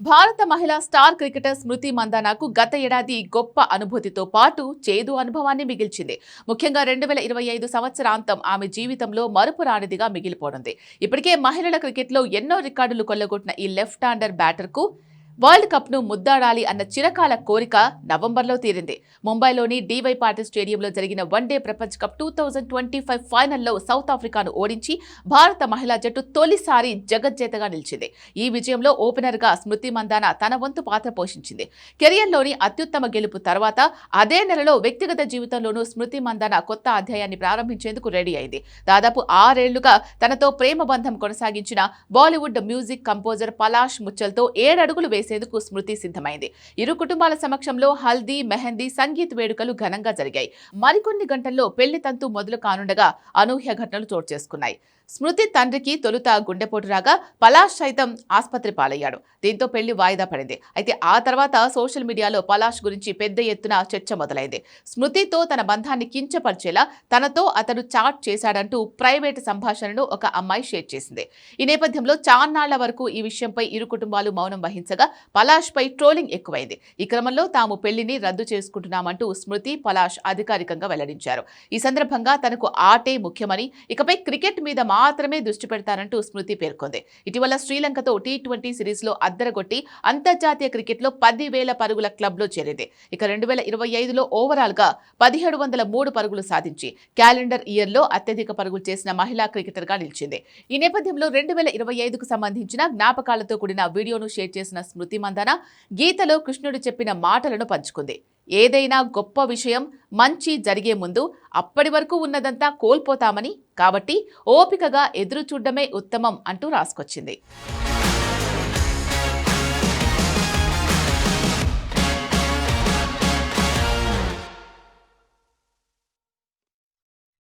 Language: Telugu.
భారత మహిళా స్టార్ క్రికెటర్ స్మృతి మందానాకు గత ఏడాది గొప్ప అనుభూతితో పాటు చేదు అనుభవాన్ని మిగిల్చింది. ముఖ్యంగా రెండు వేల ఇరవై ఐదు సంవత్సరాంతం ఆమె జీవితంలో మరుపురానిదిగా మిగిలిపోనుంది. ఇప్పటికే మహిళల క్రికెట్లో ఎన్నో రికార్డులు కొల్లగొట్టిన ఈ లెఫ్ట్ హ్యాండర్ బ్యాటర్కు వరల్డ్ కప్ను ముద్దాడాలి అన్న చిరకాల కోరిక నవంబర్లో తీరింది. ముంబైలోని డీవై పాటిల్ స్టేడియంలో జరిగిన వన్డే ప్రపంచ cup two thousand twenty five ఫైనల్లో సౌత్ ఆఫ్రికాను ఓడించి భారత మహిళా జట్టు తొలిసారి జగజ్జేతగా నిలిచింది. ఈ విజయంలో ఓపెనర్గా స్మృతి మందాన తన వంతు పాత్ర పోషించింది. కెరియర్లోని అత్యుత్తమ గెలుపు తర్వాత అదే నెలలో వ్యక్తిగత జీవితంలోనూ స్మృతి మందాన కొత్త అధ్యాయాన్ని ప్రారంభించేందుకు రెడీ అయింది. దాదాపు ఆరేళ్ళుగా తనతో ప్రేమ బంధం కొనసాగించిన బాలీవుడ్ మ్యూజిక్ కంపోజర్ పలాష్ ముచ్చల్తో ఏడడుగులు చేసేందుకు స్మృతి సిద్ధమైంది. ఇరు కుటుంబాల సమక్షంలో హల్దీ మెహందీ సంగీత్ వేడుకలు ఘనంగా జరిగాయి. మరికొన్ని గంటల్లో పెళ్ళి తంతు మొదలు కానుండగా అనూహ్య ఘటనలు చోటు చేసుకున్నాయి. స్మృతి తండ్రికి తొలుత గుండెపోటు రాగా పలాష్ సైతం ఆసుపత్రి పాలయ్యాడు. దీంతో పెళ్ళి వాయిదా పడింది. అయితే ఆ తర్వాత సోషల్ మీడియాలో పలాష్ గురించి పెద్ద ఎత్తున చర్చ మొదలైంది. స్మృతితో తన బంధాన్ని కించపరిచేలా తనతో అతడు చాట్ చేశాడంటూ ప్రైవేట్ సంభాషణను ఒక అమ్మాయి షేర్ చేసింది. ఈ నేపథ్యంలో చాన్నాళ్ళ వరకు ఈ విషయంపై ఇరు కుటుంబాలు మౌనం వహించగా పలాష్ పై ట్రోలింగ్ ఎక్కువైంది. ఈ క్రమంలో తాము పెళ్ళిని రద్దు చేసుకుంటున్నామంటూ స్మృతి పలాష్ అధికారికంగా వెల్లడించారు. ఈ సందర్భంగా తనకు ఆటే ముఖ్యమని ఇకపై క్రికెట్ మీద మాత్రమే దృష్టి పెడతారంటూ స్మృతి పేర్కొంది. ఇటీవల శ్రీలంకతో టీ ట్వంటీ సిరీస్లో అద్దరగొట్టి అంతర్జాతీయ క్రికెట్లో పది వేల పరుగుల క్లబ్లో చేరింది. ఇక రెండు వేల ఇరవై ఐదులో ఓవరాల్గా పదిహేడు వందల మూడు పరుగులు సాధించి క్యాలెండర్ ఇయర్లో అత్యధిక పరుగులు చేసిన మహిళా క్రికెటర్గా నిలిచింది. ఈ నేపథ్యంలో రెండు వేల ఇరవై ఐదుకు సంబంధించిన జ్ఞాపకాలతో కూడిన వీడియోను షేర్ చేసిన స్మృతిమందన గీతలో కృష్ణుడు చెప్పిన మాటలను పంచుకుంది. ఏదైనా గొప్ప విషయం మంచి జరిగే ముందు అప్పటి వరకు ఉన్నదంతా కోల్పోతామని కాబట్టి ఓపికగా ఎదురు చూడడమే ఉత్తమం అంటూ రాసుకొచ్చింది.